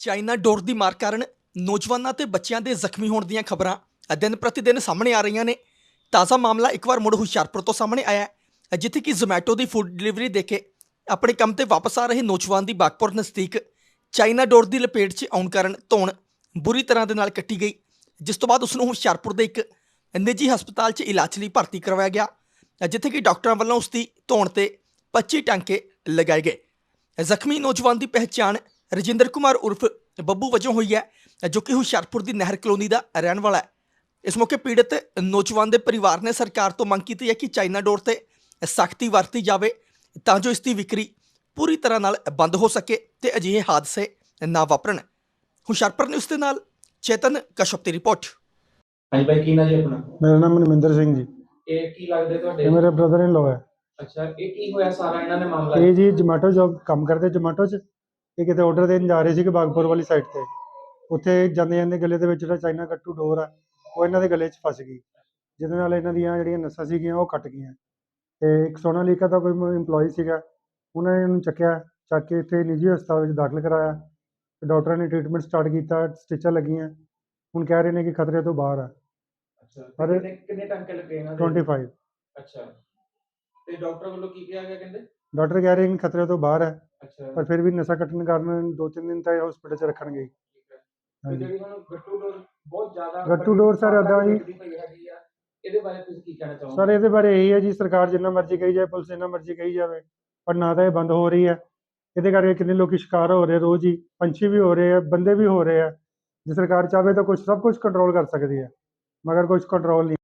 China ਡੋਰ ਦੀ ਮਾਰ ਕਾਰਨ ਨੌਜਵਾਨਾਂ ਤੇ ਬੱਚਿਆਂ ਦੇ ਜ਼ਖਮੀ ਹੋਣ ਦੀਆਂ ਖਬਰਾਂ ਦਿਨ ਪ੍ਰਤੀ ਦਿਨ ਸਾਹਮਣੇ ਆ ਰਹੀਆਂ ਨੇ। ਤਾਜ਼ਾ ਮਾਮਲਾ ਇੱਕ ਵਾਰ ਮੁੜ ਹੁਸ਼ਿਆਰਪੁਰ ਤੋਂ ਸਾਹਮਣੇ ਆਇਆ ਹੈ, ਜਿੱਥੇ ਕਿ ਜ਼ੋਮੈਟੋ ਦੀ ਫੂਡ ਡਿਲੀਵਰੀ ਦੇ ਕੇ ਆਪਣੇ ਕੰਮ ਤੇ ਵਾਪਸ ਆ ਰਹੇ ਨੌਜਵਾਨ ਦੀ ਬਾਗਪੁਰ ਨਜ਼ਦੀਕ ਚਾਈਨਾ ਡੋਰ ਦੀ ਲਪੇਟ 'ਚ ਆਉਣ ਕਾਰਨ ਧੌਣ ਬੁਰੀ ਤਰ੍ਹਾਂ ਦੇ ਨਾਲ ਕੱਟੀ ਗਈ, ਜਿਸ ਤੋਂ ਬਾਅਦ ਉਸ ਨੂੰ ਹੁਸ਼ਿਆਰਪੁਰ ਦੇ ਇੱਕ ਨਿੱਜੀ ਹਸਪਤਾਲ 'ਚ ਇਲਾਜ ਲਈ ਭਰਤੀ ਕਰਵਾਇਆ ਗਿਆ, ਜਿੱਥੇ ਕਿ ਡਾਕਟਰਾਂ ਵੱਲੋਂ ਉਸ ਦੀ ਧੌਣ ਤੇ 25 ਟਾਂਕੇ ਲਗਾਏ ਗਏ। ਜ਼ਖਮੀ ਨੌਜਵਾਨ ਦੀ ਪਹਿਚਾਣ ਰਜਿੰਦਰ ਕੁਮਾਰ ਉਰਫ ਬੱਬੂ ਵਜੋਂ ਹੋਈ ਹੈ ਜੋ ਕਿ ਹੁਸ਼ਿਆਰਪੁਰ ਦੀ ਨਹਿਰ ਕਲੋਨੀ ਦਾ ਰਹਿਣ ਵਾਲਾ ਹੈ। ਇਸ ਮੌਕੇ ਪੀੜਤ ਨੌਜਵਾਨ ਦੇ ਪਰਿਵਾਰ ਨੇ ਸਰਕਾਰ ਤੋਂ ਮੰਗ ਕੀਤੀ ਹੈ ਕਿ ਚਾਈਨਾ ਡੋਰ ਤੇ ਸਖਤੀ ਵਰਤੀ ਜਾਵੇ ਤਾਂ ਜੋ ਇਸ ਦੀ ਵਿਕਰੀ ਪੂਰੀ ਤਰ੍ਹਾਂ ਨਾਲ ਬੰਦ ਹੋ ਸਕੇ ਤੇ ਅਜਿਹੇ ਹਾਦਸੇ ਨਾ ਵਾਪਰਨ। ਹੁਸ਼ਿਆਰਪੁਰ ਨਿਊਜ਼ ਦੇ ਨਾਲ ਚੇਤਨ ਕਸ਼ਪ ਦੀ ਰਿਪੋਰਟ। ਹਾਂਜੀ ਭਾਈ ਕੀ ਨਾਂ ਜੀ ਆਪਣਾ? ਮੇਰਾ ਨਾਮ ਮਨਮਿੰਦਰ ਸਿੰਘ ਜੀ। ਇਹ ਕੀ ਲੱਗਦੇ ਤੁਹਾਡੇ? ਇਹ ਮੇਰੇ ਬ੍ਰਦਰ ਇਨ ਲੋ ਹੈ। ਅੱਛਾ ਇਹ ਕੀ ਹੋਇਆ ਸਾਰਾ ਇਹਨਾਂ ਨੇ ਮਾਮਲਾ? ਇਹ ਜੀ ਜੋਮੈਟੋ ਜੋਬ ਕੰਮ ਕਰਦੇ ਜੋਮੈਟੋ 'ਚ। ਇਹ ਕਿਤੇ ਆਰਡਰ ਦੇਣ ਜਾ ਰਹੇ ਸੀ ਕਿ ਬਾਗਪੁਰ ਵਾਲੀ ਸਾਈਡ ਤੇ। ਉੱਥੇ ਜਾਂਦੇ ਜਾਂਦੇ ਗਲੇ ਦੇ ਵਿੱਚ ਜਿਹੜਾ ਚਾਈਨਾ ਕੱਟੂ ਡੋਰ ਆ ਉਹ ਇਹਨਾਂ ਦੇ ਗਲੇ 'ਚ ਫਸ ਗਈ। ਜਿਹਦੇ ਨਾਲ ਇਹਨਾਂ ਦੀਆਂ ਜਿਹੜੀਆਂ ਨਸਾਂ ਸੀਗੀਆਂ ਉਹ ਕੱਟ ਗਈਆਂ। ਤੇ ਇੱਕ ਸੋਨਾਲੀਕਾ ਦਾ ਕੋਈ EMPLOYE ਸੀਗਾ ਉਹਨਾਂ ਨੇ ਇਹਨੂੰ ਚੱਕਿਆ ਚੱਕ ਕੇ ਇੱਥੇ ਨਿੱਜੀ ਹਸਪਤਾਲ ਵਿੱਚ ਦਾਖਲ ਕਰਾਇਆ। ਤੇ ਡਾਕਟਰਾਂ ਨੇ ਟ੍ਰੀਟਮੈਂਟ ਸਟਾਰਟ ਕੀਤਾ ਸਟਿਚਾਂ ਲੱਗੀਆਂ। ਹੁਣ ਕਹਿ ਰਹੇ ਨੇ ਕਿ ਖਤਰੇ ਤੋਂ ਬਾਹਰ ਆ। ਪਰ- ਕਿੰਨੇ ਕਿੰਨੇ ਟੰਕੇ ਲੱਗੇ ਇਹਨਾਂ ਦੇ? 25 ਅੱਛਾ। ਤੇ ਡਾਕਟਰ ਵੱਲੋਂ ਕੀ ਕਿਹਾ ਗਿਆ ਕਹਿੰਦੇ? ਡਾਕਟਰ ਕਹਿ ਰਹੇ ਕਿ ਖਤਰੇ ਤੋਂ ਬਾਹਰ ਹੈ ਅੱਛਾ। ਪਰ ਫਿਰ ਵੀ ਨਸ਼ਾ ਕੱਟਣ ਕਾਰਨ ਦੋ ਤਿੰਨ ਦਿਨ ਤਾਂ ਹਸਪੀਟਲ 'ਚ ਰੱਖਣਗੇ ਤੇ ਹਾਂਜੀ। ਜਿਹੜੀ ਹੁਣ ਗੱਟੂ ਡੋਰ ਬਹੁਤ ਜ਼ਿਆਦਾ ਗੱਟੂ ਡੋਰ sir ਏਦਾਂ ਹੀ- ਵਿਕਦੀ ਪਈ ਹੈਗੀ ਆ ਇਹਦੇ ਬਾਰੇ ਤੁਸੀਂ ਕੀ ਕਹਿਣਾ ਚਾਹੋਗੇ? ਸਰ ਇਹਦੇ ਬਾਰੇ ਇਹੀ ਹੈ ਜੀ ਸਰਕਾਰ ਜਿੰਨਾ ਮਰਜ਼ੀ ਕਹੀ ਜਾਏ ਪੁਲਿਸ ਜਿੰਨਾ ਮਰਜ਼ੀ ਕਹੀ ਜਾਵੇ ਪਰ ਨਾ ਤਾਂ ਇਹ ਬੰਦ ਹੋ ਰਹੀ ਹੈ। ਇਹਦੇ ਕਰਕੇ ਕਿੰਨੇ ਲੋਕੀ ਸ਼ਿਕਾਰ ਹੋ ਰਹੇ ਰੋਜ਼ ਹੀ ਪੰਛੀ ਵੀ ਹੋ ਰਹੇ ਆ ਬੰਦੇ ਵੀ ਹੋ ਰਹੇ ਆ। ਜੇ ਸਰਕਾਰ ਚਾਹਵੇ ਤਾਂ ਕੁਝ ਸਭ ਕੁਝ ਕੰਟਰੋਲ ਕਰ ਸਕਦੀ ਹੈ ਮਗਰ ਕੁਝ ਕੰਟਰੋਲ ਨਹੀਂ।